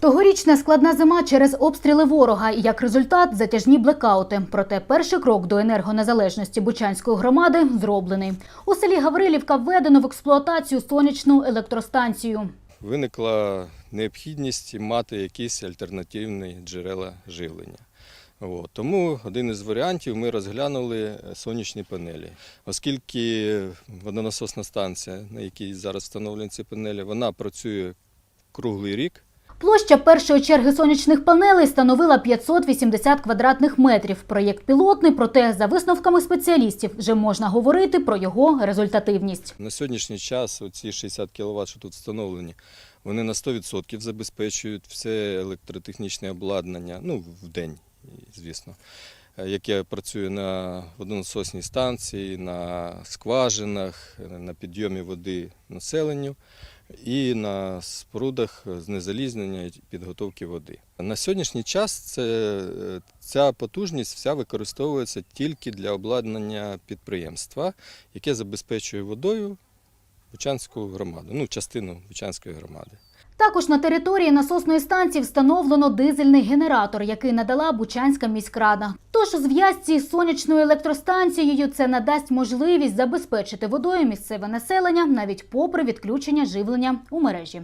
Тогорічна складна зима через обстріли ворога і як результат затяжні блекаути. Проте перший крок до енергонезалежності Бучанської громади зроблений. У селі Гаврилівка введено в експлуатацію сонячну електростанцію. Виникла необхідність мати якісь альтернативні джерела живлення. От. Тому один із варіантів ми розглянули сонячні панелі. Оскільки водонасосна станція, на якій зараз встановлені ці панелі, вона працює круглий рік. Площа першої черги сонячних панелей становила 580 квадратних метрів. Проєкт пілотний, проте за висновками спеціалістів вже можна говорити про його результативність. На сьогоднішній час ці 60 кВт, що тут встановлені, вони на 100% забезпечують все електротехнічне обладнання, ну, в день, звісно, е, яке працює на водонасосній станції, на скважинах, на підйомі води населенню і на спорудах знезалізнення і підготовки води. На сьогоднішній час це, е, ця потужність вся використовується тільки для обладнання підприємства, яке забезпечує водою Бучанську громаду, ну, частину Бучанської громади. Також на території насосної станції встановлено дизельний генератор, який надала Бучанська міськрада. Тож у зв'язці з сонячною електростанцією це надасть можливість забезпечити водою місцеве населення навіть попри відключення живлення у мережі.